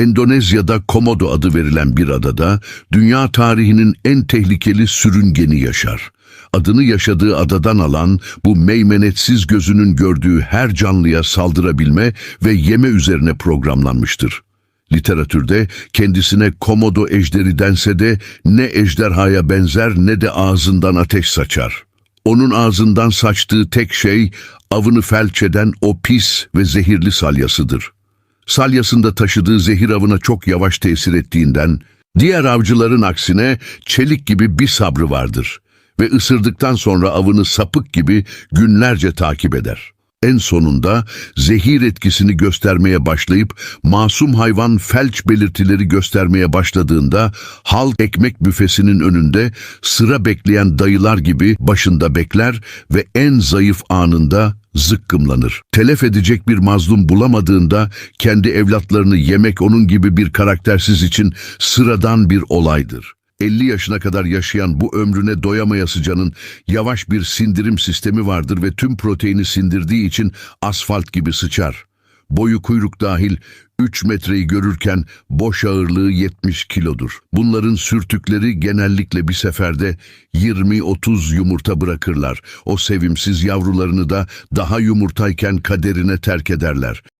Endonezya'da Komodo adı verilen bir adada dünya tarihinin en tehlikeli sürüngeni yaşar. Adını yaşadığı adadan alan bu meymenetsiz gözünün gördüğü her canlıya saldırabilme ve yeme üzerine programlanmıştır. Literatürde kendisine komodo ejderi dense de ne ejderhaya benzer ne de ağzından ateş saçar. Onun ağzından saçtığı tek şey avını felç eden o pis ve zehirli salyasıdır. Salyasında taşıdığı zehir avına çok yavaş tesir ettiğinden diğer avcıların aksine çelik gibi bir sabrı vardır ve ısırdıktan sonra avını sapık gibi günlerce takip eder. En sonunda zehir etkisini göstermeye başlayıp masum hayvan felç belirtileri göstermeye başladığında halk ekmek büfesinin önünde sıra bekleyen dayılar gibi başında bekler ve en zayıf anında zıkkımlanır. Telef edecek bir mazlum bulamadığında kendi evlatlarını yemek onun gibi bir karaktersiz için sıradan bir olaydır. 50 yaşına kadar yaşayan bu ömrüne doyamayasıcanın yavaş bir sindirim sistemi vardır ve tüm proteini sindirdiği için asfalt gibi sıçar. Boyu kuyruk dahil 3 metreyi görürken boş ağırlığı 70 kilodur. Bunların sürtükleri genellikle bir seferde 20-30 yumurta bırakırlar. O sevimsiz yavrularını da daha yumurtayken kaderine terk ederler.